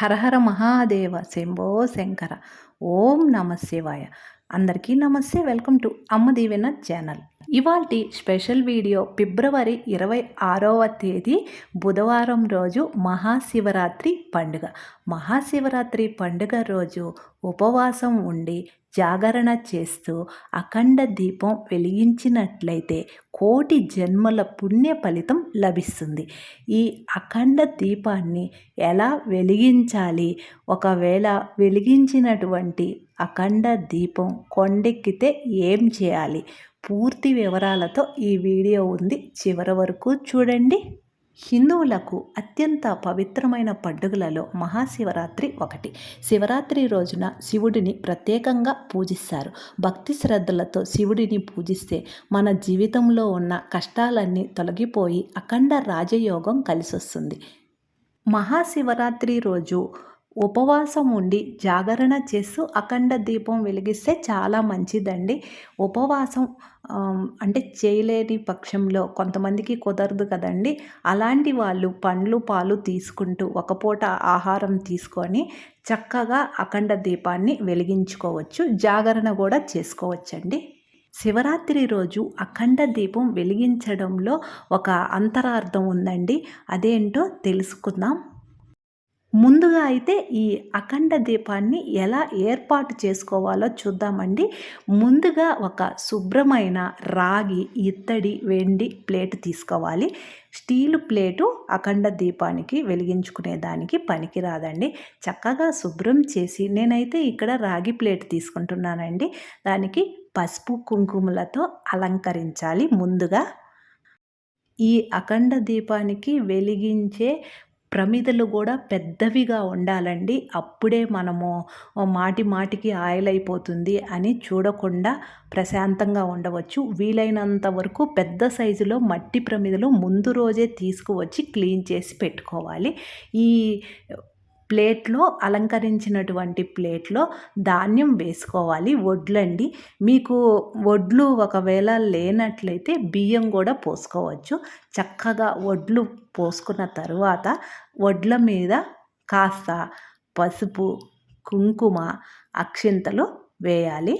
హరహర మహాదేవ శంభో శంకర. ఓం నమ శివాయ. అందరికీ నమస్తే. Welcome to Amma Deevena channel. ఇవాల్టి స్పెషల్ వీడియో ఫిబ్రవరి ఇరవై ఆరవ తేదీ బుధవారం రోజు మహాశివరాత్రి పండుగ. మహాశివరాత్రి పండుగ రోజు ఉపవాసం ఉండి జాగరణ చేస్తూ అఖండ దీపం వెలిగించినట్లయితే కోటి జన్మల పుణ్య ఫలితం లభిస్తుంది. ఈ అఖండ దీపాన్ని ఎలా వెలిగించాలి? ఒకవేళ వెలిగించినటువంటి అఖండ దీపం కొండెక్కితే ఏం చేయాలి? పూర్తి వివరాలతో ఈ వీడియో ఉంది. చివరి వరకు చూడండి. హిందువులకు అత్యంత పవిత్రమైన పండుగలలో మహాశివరాత్రి ఒకటి. శివరాత్రి రోజున శివుడిని ప్రత్యేకంగా పూజిస్తారు. భక్తి శ్రద్ధలతో శివుడిని పూజిస్తే మన జీవితంలో ఉన్న కష్టాలన్నీ తొలగిపోయి అఖండ రాజయోగం కలిసొస్తుంది. మహాశివరాత్రి రోజు ఉపవాసం ఉండి జాగరణ చేస్తూ అఖండ దీపం వెలిగిస్తే చాలా మంచిదండి. ఉపవాసం అంటే చేయలేని పక్షంలో కొంతమందికి కుదరదు కదండి. అలాంటి వాళ్ళు పండ్లు పాలు తీసుకుంటూ ఒక పూట ఆహారం తీసుకొని చక్కగా అఖండ దీపాన్ని వెలిగించుకోవచ్చు. జాగరణ కూడా చేసుకోవచ్చండి. శివరాత్రి రోజు అఖండ దీపం వెలిగించడంలో ఒక అంతరార్థం ఉందండి. అదేంటో తెలుసుకుందాం. ముందుగా అయితే ఈ అఖండ దీపాన్ని ఎలా ఏర్పాటు చేసుకోవాలో చూద్దామండి. ముందుగా ఒక శుభ్రమైన రాగి ఇత్తడి వెండి ప్లేట్ తీసుకోవాలి. స్టీలు ప్లేటు అఖండ దీపానికి వెలిగించుకునే దానికి పనికిరాదండి. చక్కగా శుభ్రం చేసి నేనైతే ఇక్కడ రాగి ప్లేట్ తీసుకుంటున్నానండి. దానికి పసుపు కుంకుమలతో అలంకరించాలి ముందుగా. ఈ అఖండ దీపానికి వెలిగించే ప్రమిదలు కూడా పెద్దవిగా ఉండాలండి. అప్పుడే మనము మాటి మాటికి ఆయిల్ అయిపోతుంది అని చూడకుండా ప్రశాంతంగా ఉండవచ్చు. వీలైనంత వరకు పెద్ద సైజులో మట్టి ప్రమిదలు ముందు రోజే తీసుకువచ్చి క్లీన్ చేసి పెట్టుకోవాలి. ఈ ప్లేట్లో అలంకరించినటువంటి ప్లేట్లో ధాన్యం వేసుకోవాలి వడ్లండి. మీకు వడ్లు ఒకవేళ లేనట్లయితే బియ్యం కూడా పోసుకోవచ్చు. చక్కగా వడ్లు పోసుకున్న తరువాత వడ్ల మీద కాస్త పసుపు కుంకుమ అక్షింతలు వేయాలి.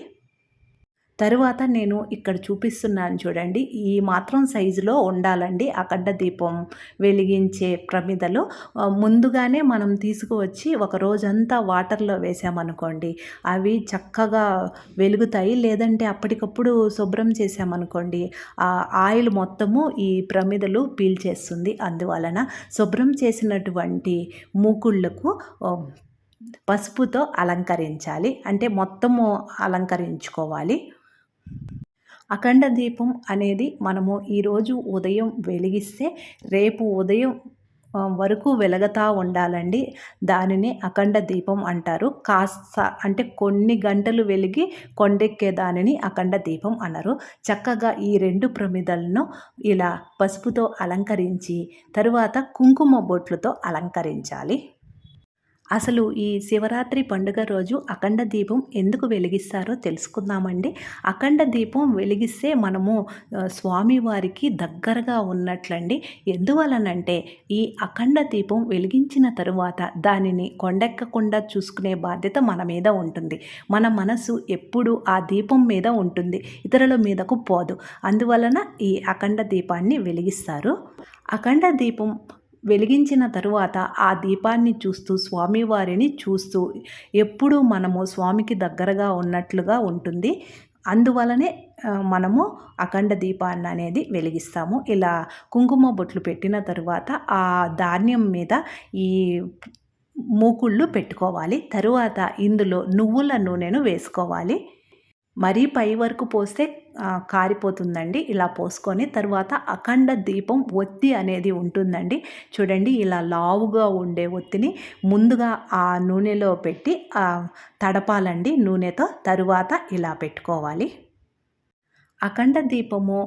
తరువాత నేను ఇక్కడ చూపిస్తున్నాను చూడండి. ఈ మాత్రం సైజులో ఉండాలండి. అఖండ దీపం వెలిగించే ప్రమిదలు. ముందుగానే మనం తీసుకువచ్చి ఒక రోజంతా వాటర్లో వేసామనుకోండి. అవి చక్కగా వెలుగుతాయి. లేదంటే అప్పటికప్పుడు శుభ్రం చేసామనుకోండి ఆ ఆయిల్ మొత్తము ఈ ప్రమిదలు పీల్చేస్తుంది అందువలన శుభ్రం చేసినటువంటి మూకుళ్ళకు పసుపుతో అలంకరించాలి. అంటే మొత్తము అలంకరించుకోవాలి. అఖండ దీపం అనేది మనము ఈరోజు ఉదయం వెలిగిస్తే రేపు ఉదయం వరకు వెలగతా ఉండాలండి. దానిని అఖండ దీపం అంటారు. కాస్త అంటే కొన్ని గంటలు వెలిగి కొండెక్కే దానిని అఖండ దీపం అన్నారు చక్కగా ఈ రెండు ప్రమిదలను ఇలా పసుపుతో అలంకరించి తరువాత కుంకుమ బొట్లతో అలంకరించాలి. అసలు ఈ శివరాత్రి పండుగ రోజు అఖండ దీపం ఎందుకు వెలిగిస్తారో తెలుసుకుందామండి. అఖండ దీపం వెలిగిస్తే మనము స్వామివారికి దగ్గరగా ఉన్నట్లండి. ఎందువలనంటే ఈ అఖండ దీపం వెలిగించిన తరువాత దానిని కొండెక్కకుండా చూసుకునే బాధ్యత మన మీద ఉంటుంది. మన మనసు ఎప్పుడు ఆ దీపం మీద ఉంటుంది. ఇతరుల మీదకు పోదు. అందువలన ఈ అఖండ దీపాన్ని వెలిగిస్తారు. అఖండ దీపం వెలిగించిన తరువాత ఆ దీపాన్ని చూస్తూ స్వామివారిని చూస్తూ ఎప్పుడూ మనము స్వామికి దగ్గరగా ఉన్నట్లుగా ఉంటుంది. అందువలనే మనము అఖండ దీపాన్ని అనేది వెలిగిస్తాము. ఇలా కుంకుమ బొట్లు పెట్టిన తరువాత ఆ ధాన్యం మీద ఈ మూకుళ్ళు పెట్టుకోవాలి. తరువాత ఇందులో నువ్వుల నూనెను వేసుకోవాలి. మరీ పై వరకు పోస్తే కారిపోతుందండి. ఇలా పోసుకొని తర్వాత అఖండ దీపం ఒత్తి అనేది ఉంటుందండి. చూడండి ఇలా లావుగా ఉండే ఒత్తిని ముందుగా ఆ నూనెలో పెట్టి తడపాలండి నూనెతో. తరువాత ఇలా పెట్టుకోవాలి. అఖండ దీపము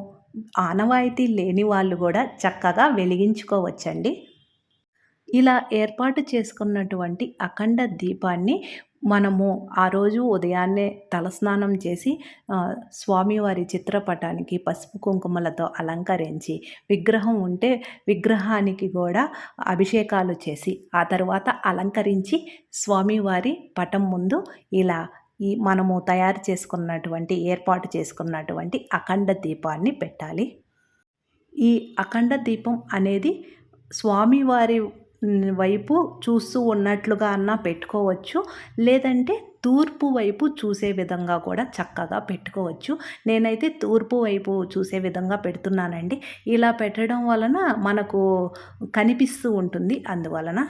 ఆనవాయితీ లేని వాళ్ళు కూడా చక్కగా వెలిగించుకోవచ్చండి. ఇలా ఏర్పాటు చేసుకున్నటువంటి అఖండ దీపాన్ని మనము ఆ రోజు ఉదయాన్నే తలస్నానం చేసి స్వామివారి చిత్రపటానికి పసుపు కుంకుమలతో అలంకరించి విగ్రహం ఉంటే విగ్రహానికి కూడా అభిషేకాలు చేసి ఆ తర్వాత అలంకరించి స్వామివారి పటం ముందు ఇలా ఈ మనము తయారు చేసుకున్నటువంటి ఏర్పాటు చేసుకున్నటువంటి అఖండ దీపాన్ని పెట్టాలి. ఈ అఖండ దీపం అనేది స్వామివారి వైపు చూస్తూ ఉన్నట్లుగా అన్నా పెట్టుకోవచ్చు. లేదంటే తూర్పు వైపు చూసే విధంగా కూడా చక్కగా పెట్టుకోవచ్చు. నేనైతే తూర్పు వైపు చూసే విధంగా పెడుతున్నానండి. ఇలా పెట్టడం వలన మనకు కనిపిస్తూ ఉంటుంది. అందువలన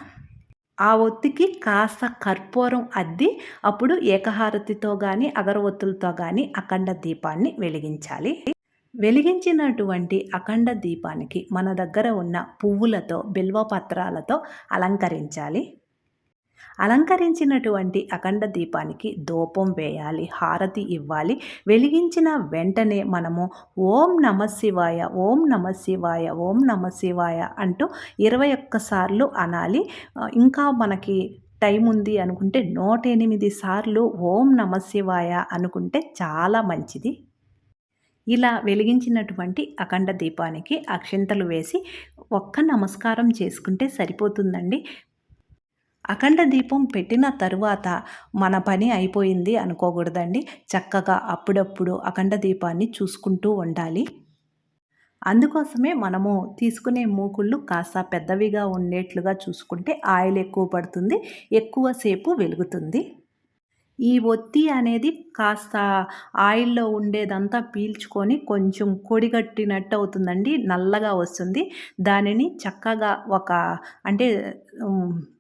ఆ ఒత్తికి కాస్త కర్పూరం అద్ది అప్పుడు ఏకహారతితో కానీ అగరవత్తులతో కానీ అఖండ దీపాన్ని వెలిగించాలి. వెలిగించినటువంటి అఖండ దీపానికి మన దగ్గర ఉన్న పువ్వులతో బిల్వపత్రాలతో అలంకరించాలి. అలంకరించినటువంటి అఖండ దీపానికి ధూపం వేయాలి హారతి ఇవ్వాలి. వెలిగించిన వెంటనే మనము ఓం నమ శివాయ ఓం నమ శివాయ ఓం నమ శివాయ అంటూ ఇరవై ఒక్కసార్లు అనాలి. ఇంకా మనకి టైం ఉంది అనుకుంటే నూట ఎనిమిది సార్లు ఓం నమ శివాయ అనుకుంటే చాలా మంచిది. ఇలా వెలిగించినటువంటి అఖండ దీపానికి అక్షింతలు వేసి ఒక్క నమస్కారం చేసుకుంటే సరిపోతుందండి. అఖండ దీపం పెట్టిన తరువాత మన పని అయిపోయింది అనుకోకూడదండి. చక్కగా అప్పుడప్పుడు అఖండ దీపాన్ని చూసుకుంటూ ఉండాలి. అందుకోసమే మనము తీసుకునే మూకుళ్ళు కాస్త పెద్దవిగా ఉండేట్లుగా చూసుకుంటే ఆయిల్ ఎక్కువ పడుతుంది ఎక్కువసేపు వెలుగుతుంది. ఈ ఒత్తి అనేది కాస్త ఆయిల్లో ఉండేదంతా పీల్చుకొని కొంచెం కొడిగట్టినట్టు అవుతుందండి నల్లగా వస్తుంది. దానిని చక్కగా ఒక అంటే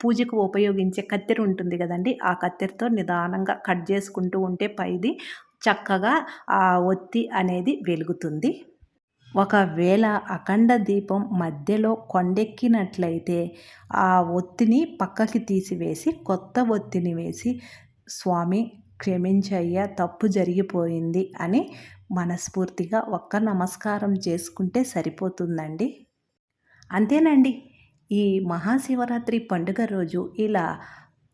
పూజకు ఉపయోగించే కత్తెర ఉంటుంది కదండి ఆ కత్తెరతో నిదానంగా కట్ చేసుకుంటూ ఉంటే పైది చక్కగా ఆ ఒత్తి అనేది వెలుగుతుంది. ఒకవేళ అఖండ దీపం మధ్యలో కొండెక్కినట్లయితే ఆ ఒత్తిని పక్కకి తీసివేసి కొత్త ఒత్తిని వేసి స్వామి క్షమించయ్యా తప్పు జరిగిపోయింది అని మనస్ఫూర్తిగా ఒక్క నమస్కారం చేసుకుంటే సరిపోతుందండి. అంతేనండి. ఈ మహాశివరాత్రి పండుగ రోజు ఇలా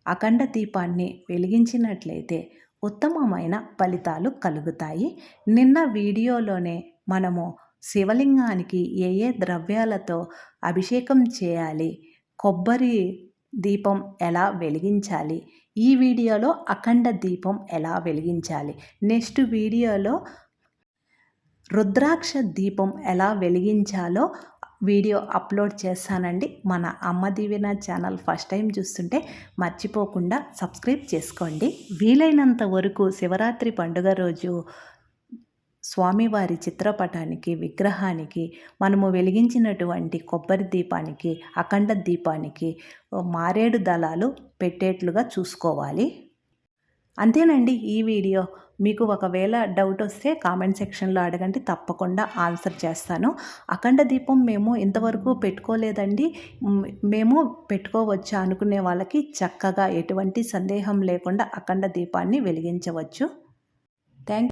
అఖండ దీపాన్ని వెలిగించినట్లయితే ఉత్తమమైన ఫలితాలు కలుగుతాయి. నిన్న వీడియోలోనే మనము శివలింగానికి ఏ ఏ ద్రవ్యాలతో అభిషేకం చేయాలి కొబ్బరి దీపం ఎలా వెలిగించాలి ఈ వీడియోలో అఖండ దీపం ఎలా వెలిగించాలి? నెక్స్ట్ వీడియోలో రుద్రాక్ష దీపం ఎలా వెలిగించాలో వీడియో అప్లోడ్ చేస్తానండి. మన అమ్మ దీవెన ఛానల్ ఫస్ట్ టైం చూస్తుంటే మర్చిపోకుండా సబ్స్క్రైబ్ చేసుకోండి. వీలైనంత వరకు శివరాత్రి పండుగ రోజు స్వామివారి చిత్రపటానికి విగ్రహానికి మనము వెలిగించినటువంటి కొబ్బరి దీపానికి అఖండ దీపానికి మారేడు దళాలు పెట్టేట్లుగా చూసుకోవాలి. అంతేనండి ఈ వీడియో. మీకు ఒకవేళ డౌట్ వస్తే కామెంట్ సెక్షన్లో అడగండి తప్పకుండా ఆన్సర్ చేస్తాను. అఖండ దీపం మేము ఇంతవరకు పెట్టుకోలేదండి. మేము పెట్టుకోవచ్చు అనుకునే వాళ్ళకి చక్కగా ఎటువంటి సందేహం లేకుండా అఖండ దీపాన్ని వెలిగించవచ్చు. థ్యాంక్